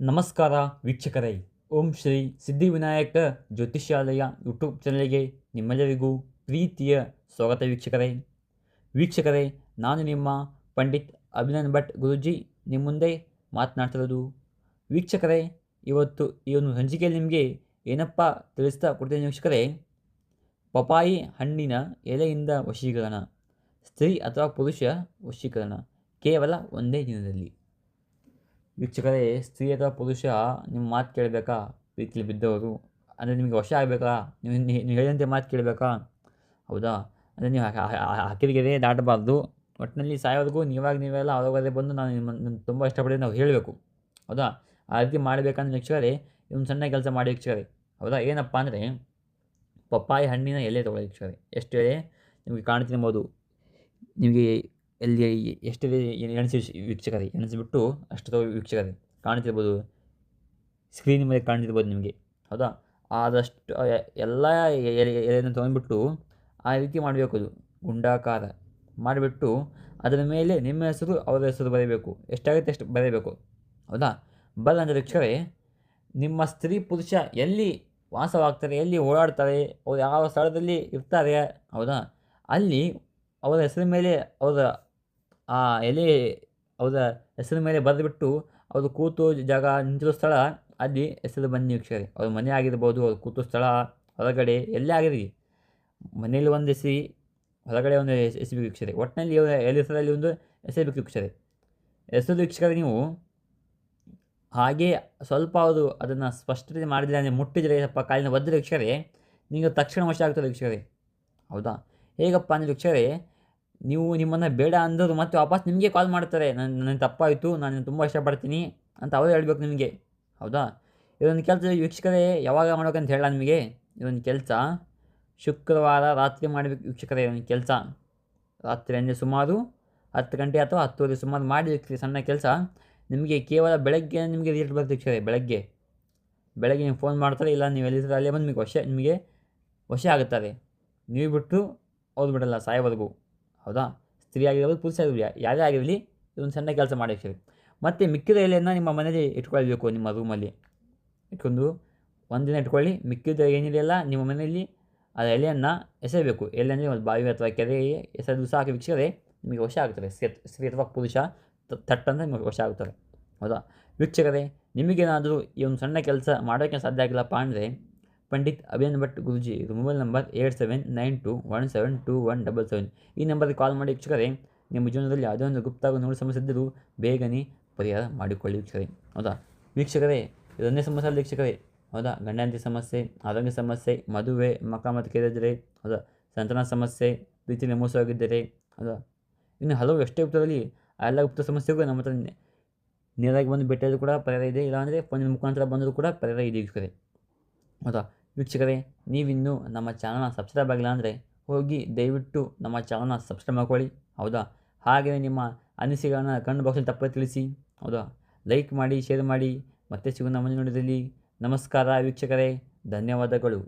ನಮಸ್ಕಾರ ವೀಕ್ಷಕರೇ. ಓಂ ಶ್ರೀ ಸಿದ್ಧಿವಿನಾಯಕ ಜ್ಯೋತಿಷ್ಯಾಲಯ ಯೂಟ್ಯೂಬ್ ಚಾನಲ್ಗೆ ನಿಮ್ಮೆಲ್ಲರಿಗೂ ಪ್ರೀತಿಯ ಸ್ವಾಗತ ವೀಕ್ಷಕರೇ. ವೀಕ್ಷಕರೇ, ನಾನು ನಿಮ್ಮ ಪಂಡಿತ್ ಅಭಿನಂದ್ ಭಟ್ ಗುರುಜಿ ನಿಮ್ಮ ಮುಂದೆ ಮಾತನಾಡ್ತಿರೋದು. ವೀಕ್ಷಕರೇ, ಇವತ್ತು ಈ ಒಂದು ಸಂಚಿಕೆಯಲ್ಲಿ ನಿಮಗೆ ಏನಪ್ಪ ತಿಳಿಸ್ತಾ ಕೊಡ್ತೀನಿ ವೀಕ್ಷಕರೇ. ಪಪಾಯಿ ಹಣ್ಣಿನ ಎಲೆಯಿಂದ ವಶೀಕರಣ, ಸ್ತ್ರೀ ಅಥವಾ ಪುರುಷ ವಶೀಕರಣ ಕೇವಲ ಒಂದೇ ದಿನದಲ್ಲಿ. ವೀಕ್ಷಕರೇ, ಸ್ತ್ರೀ ಅಥವಾ ಪುರುಷ, ನಿಮ್ಮ ಮಾತು ಕೇಳಬೇಕಾ? ಪ್ರೀತಿಲಿ ಬಿದ್ದವರು. ಅಂದರೆ ನಿಮಗೆ ವಶ ಆಗಬೇಕಾ? ನೀವು ನೀವು ಹೇಳಿದಂತೆ ಮಾತು ಕೇಳಬೇಕಾ? ಹೌದಾ? ಅಂದರೆ ನೀವು ಹಕ್ಕಿರಿಗೆರೆ ದಾಟಬಾರ್ದು. ಒಟ್ಟಿನಲ್ಲಿ ಸಾಯೋವರೆಗೂ ನೀವಾಗ ನೀವೆಲ್ಲ ಅವರವರೇ ಬಂದು ನಾನು ನಿಮ್ಮನ್ನು ತುಂಬ ಇಷ್ಟಪಟ್ಟಿದ್ದು ನಾವು ಹೇಳಬೇಕು. ಹೌದಾ? ಆ ರೀತಿ ಮಾಡಬೇಕಂದ್ರೆ ವೀಕ್ಷಕರೇ ಇದೊಂದು ಸಣ್ಣ ಕೆಲಸ ಮಾಡಿ ವೀಕ್ಷಕರೇ. ಹೌದಾ? ಏನಪ್ಪ ಅಂದರೆ, ಪಪ್ಪಾಯಿ ಹಣ್ಣಿನ ಎಲೆ ತೊಗೊಳ್ಳಿ ವೀಕ್ಷಕರೇ. ಎಷ್ಟು ಎಲೆ? ನಿಮಗೆ ಕಾಣ್ತಿರ್ಬೋದು ನಿಮಗೆ ಎಲ್ಲಿ ಎಷ್ಟಿದೆ ಎಣಿಸಿ ವೀಕ್ಷಕರೇ? ಎಣಿಸಿಬಿಟ್ಟು ಅಷ್ಟು ವೀಕ್ಷಕರೇ, ಕಾಣ್ತಿರ್ಬೋದು. ಸ್ಕ್ರೀನ್ ಮೇಲೆ ಕಾಣ್ತಿರ್ಬೋದು ನಿಮಗೆ. ಹೌದಾ? ಆದಷ್ಟು ಎಲ್ಲ ಎಲೆ ಎಲೆಯನ್ನು ತೊಗೊಂಡ್ಬಿಟ್ಟು ಆ ರೀತಿ ಮಾಡಬೇಕು ಅದು. ಗುಂಡಾಕಾರ. ಮಾಡಿಬಿಟ್ಟು ಅದರ ಮೇಲೆ ನಿಮ್ಮ ಹೆಸರು, ಅವರ ಹೆಸರು ಬರೀಬೇಕು. ಎಷ್ಟಾಗುತ್ತೆ ಅಷ್ಟು ಬರೀಬೇಕು. ಹೌದಾ? ಬಲ ಅಂದರೆ ವೀಕ್ಷಕರೇ, ನಿಮ್ಮ ಸ್ತ್ರೀ, ಪುರುಷ ಎಲ್ಲಿ ವಾಸವಾಗ್ತಾರೆ, ಎಲ್ಲಿ ಓಡಾಡ್ತಾರೆ, ಅವ್ರು ಯಾವ ಸ್ಥಳದಲ್ಲಿ ಇರ್ತಾರೆ, ಹೌದಾ? ಅಲ್ಲಿ ಅವರ ಹೆಸರ ಮೇಲೆ ಅವರ ಆ ಎಲೆ ಅವರ ಹೆಸರ ಮೇಲೆ ಬರೆದುಬಿಟ್ಟು ಅವರು ಕೂತು ಜಾಗ ನಿಂತಿರೋ ಸ್ಥಳ, ಅಲ್ಲಿ ಹೆಸರು ಬನ್ನಿ ವೀಕ್ಷಕರೇ. ಅವ್ರ ಮನೆ ಆಗಿರ್ಬೋದು, ಅವ್ರು ಕೂತು ಸ್ಥಳ, ಹೊರಗಡೆ ಎಲ್ಲೇ ಆಗಿರಲಿ ಮನೇಲಿ ಒಂದು ಎಸಿ ಹೊರಗಡೆ ಒಂದು ಎಸಿ ಎಸಿಬೇಕು ವೀಕ್ಷಕರೇ. ಒಟ್ಟಿನಲ್ಲಿ ಅವರ ಎಲೆ ಹೆಸರಲ್ಲಿ ಒಂದು ಎಸೆಬೇಕು ವೀಕ್ಷಕರೇ. ಹೆಸರು ವೀಕ್ಷಕರೇ ನೀವು ಹಾಗೆ ಸ್ವಲ್ಪ ಅವರು ಅದನ್ನು ಸ್ಪಷ್ಟತೆ ಮಾಡಿದರೆ ಅಂದರೆ ಮುಟ್ಟಿದರೆ ಸ್ವಲ್ಪ ಕಾಲಿನ ಒದ್ದರೆ ವೀಕ್ಷಕರೇ, ನಿಮಗೆ ತಕ್ಷಣ ವಶ ಆಗ್ತದೆ ವೀಕ್ಷಕರೇ. ಹೌದಾ? ಹೇಗಪ್ಪ ಅಂದರೆ ವೀಕ್ಷಕರೇ ನೀವು ನಿಮ್ಮನ್ನು ಬೇಡ ಅಂದರು ಮತ್ತೆ ವಾಪಸ್ ನಿಮಗೆ ಕಾಲ್ ಮಾಡ್ತಾರೆ. ನನ್ನ ನನ್ನ ತಪ್ಪಾಯಿತು, ನಾನು ತುಂಬ ಇಷ್ಟಪಡ್ತೀನಿ ಅಂತ ಅವರು ಹೇಳ್ಬೇಕು ನಿಮಗೆ. ಹೌದಾ? ಇದೊಂದು ಕೆಲಸ ವೀಕ್ಷಕರೇ, ಯಾವಾಗ ಮಾಡ್ಬೇಕಂತ ಹೇಳ ನಿಮಗೆ. ಇದೊಂದು ಕೆಲಸ. ಶುಕ್ರವಾರ ರಾತ್ರಿ ಮಾಡಬೇಕು ವೀಕ್ಷಕರೇ ಒಂದು ಕೆಲಸ. ರಾತ್ರಿ ಅಂದರೆ ಸುಮಾರು ಹತ್ತು ಗಂಟೆ ಅಥವಾ ಹತ್ತುವರೆ ಸುಮಾರು ಮಾಡಿ ಸಣ್ಣ ಕೆಲಸ. ನಿಮಗೆ ಕೇವಲ ಬೆಳಗ್ಗೆ ನಿಮಗೆ ರಿಸಲ್ಟ್ ಬರುತ್ತೆ ವೀಕ್ಷಕರೇ, ಬೆಳಗ್ಗೆ. ಬೆಳಗ್ಗೆ ನೀವು ಫೋನ್ ಮಾಡ್ತಾರೆ, ಇಲ್ಲ ನೀವು ಎಲ್ಲಿರ್ತಾರೆ ಅಲ್ಲೇ ಬಂದು ನಿಮಗೆ ವಶ ನಿಮಗೆ ವಶ ಆಗುತ್ತಾರೆ. ನೀವು ಬಿಟ್ಟು ಅವ್ರು ಬಿಡಲ್ಲ, ಸಾಯೋವರೆಗೂ. ಹೌದಾ? ಸ್ತ್ರೀ ಆಗಿರ್ಬೋದು ಪುರುಷ ಆಗಿರ್ಬೋದು ಯಾರೇ ಆಗಿರಲಿ ಇದೊಂದು ಸಣ್ಣ ಕೆಲಸ ಮಾಡಿ ವೀಕ್ಷಕರೇ ಮತ್ತು ಮಿಕ್ಕಿದ ಎಲೆಯನ್ನು ನಿಮ್ಮ ಮನೇಲಿ ಇಟ್ಕೊಳ್ಬೇಕು ನಿಮ್ಮ ರೂಮಲ್ಲಿ. ಇಟ್ಕೊಂಡು ಒಂದಿನ ಇಟ್ಕೊಳ್ಳಿ, ಮಿಕ್ಕಿದ ಏನಿದೆಯಲ್ಲ ನಿಮ್ಮ ಮನೆಯಲ್ಲಿ ಆ ಎಲೆಯನ್ನು ಎಸೆಯಬೇಕು. ಎಲೆ ಅಂದರೆ ಒಂದು ಬಾವಿ ಅಥವಾ ಕೆರೆಗೆ ಎಸೆದು ಹಾಕಿ ವೀಕ್ಷಕರೇ ನಿಮಗೆ ವಶ ಆಗ್ತದೆ. ಸ್ತ್ರೀ ಅಥವಾ ಪುರುಷ ತಟ್ಟಂದರೆ ನಿಮಗೆ ವಶ ಆಗ್ತಾರೆ ಹೌದಾ? ವೀಕ್ಷಕರೇ, ನಿಮಗೇನಾದರೂ ಈ ಒಂದು ಸಣ್ಣ ಕೆಲಸ ಮಾಡೋಕ್ಕೆ ಸಾಧ್ಯ ಆಗಿಲ್ಲಪ್ಪ ಅಂದರೆ ಪಂಡಿತ್ ಅಭಿಯನ್ ಭಟ್ ಗುರುಜಿ ಇದು mobile number eight seven nine two one seven two one double seven. ಈ ನಂಬರ್ಗೆ ಕಾಲ್ ಮಾಡಿ ವೀಕ್ಷಕರೇ, ನಿಮ್ಮ ಜೀವನದಲ್ಲಿ ಯಾವುದೇ ಒಂದು ಗುಪ್ತ ನೋಡಿ ಸಮಸ್ಯೆ ಇದ್ದರೂ ಬೇಗನೆ ಪರಿಹಾರ ಮಾಡಿಕೊಳ್ಳಿ ವೀಕ್ಷಕರೇ. ಹೌದಾ? ವೀಕ್ಷಕರೇ, ಇದೊಂದೇ ಸಮಸ್ಯೆ ಅಲ್ಲ ವೀಕ್ಷಕರೇ. ಹೌದಾ? ಗಂಡಂತಿ ಸಮಸ್ಯೆ, ಆರೋಗ್ಯ ಸಮಸ್ಯೆ, ಮದುವೆ ಮಕ್ಕ ಮತ್ತು ಕೇಳಿದರೆ, ಹೌದಾ? ಸಂತಾನ ಸಮಸ್ಯೆ, ಪ್ರೀತಿಯಲ್ಲಿ ಮೋಸವಾಗಿದ್ದರೆ, ಹೌದಾ? ಇನ್ನು ಹಲವು ಎಷ್ಟೇ ಗುಪ್ತದಲ್ಲಿ ಎಲ್ಲ ಗುಪ್ತ ಸಮಸ್ಯೆಗೂ ನಮ್ಮ ಹತ್ರ ನೇರಾಗಿ ಬಂದು ಭೇಟಿಯಾದರೂ ಕೂಡ ಪರಿಹಾರ ಇದೆ. ಇಲ್ಲಾಂದರೆ ಫೋನಿನ ಮುಖಾಂತರ ಬಂದರೂ ಕೂಡ ಪರಿಹಾರ ಇದೆ ವೀಕ್ಷಕರೇ. ಹೌದಾ? ವೀಕ್ಷಕರೇ, ನೀವಿನ್ನೂ ನಮ್ಮ ಚಾನಲ್ನ ಸಬ್ಸ್ಕ್ರೈಬ್ ಆಗಿಲ್ಲ ಅಂದರೆ ಹೋಗಿ ದಯವಿಟ್ಟು ನಮ್ಮ ಚಾನಲ್ನ ಸಬ್ಸ್ಕ್ರೈಬ್ ಮಾಡ್ಕೊಳ್ಳಿ, ಹೌದಾ? ಹಾಗೆಯೇ ನಿಮ್ಮ ಅನಿಸಿಕೆಗಳನ್ನ ಕಣ್ಣು ಬಾಕ್ಸಲ್ಲಿ ತಪ್ಪದೆ ತಿಳಿಸಿ, ಹೌದಾ? ಲೈಕ್ ಮಾಡಿ ಶೇರ್ ಮಾಡಿ, ಮತ್ತೆ ಸಿಗೋಣ ಮುಂದಿನ ನೋಡಿದಲ್ಲಿ ನಮಸ್ಕಾರ ವೀಕ್ಷಕರೇ, ಧನ್ಯವಾದಗಳು.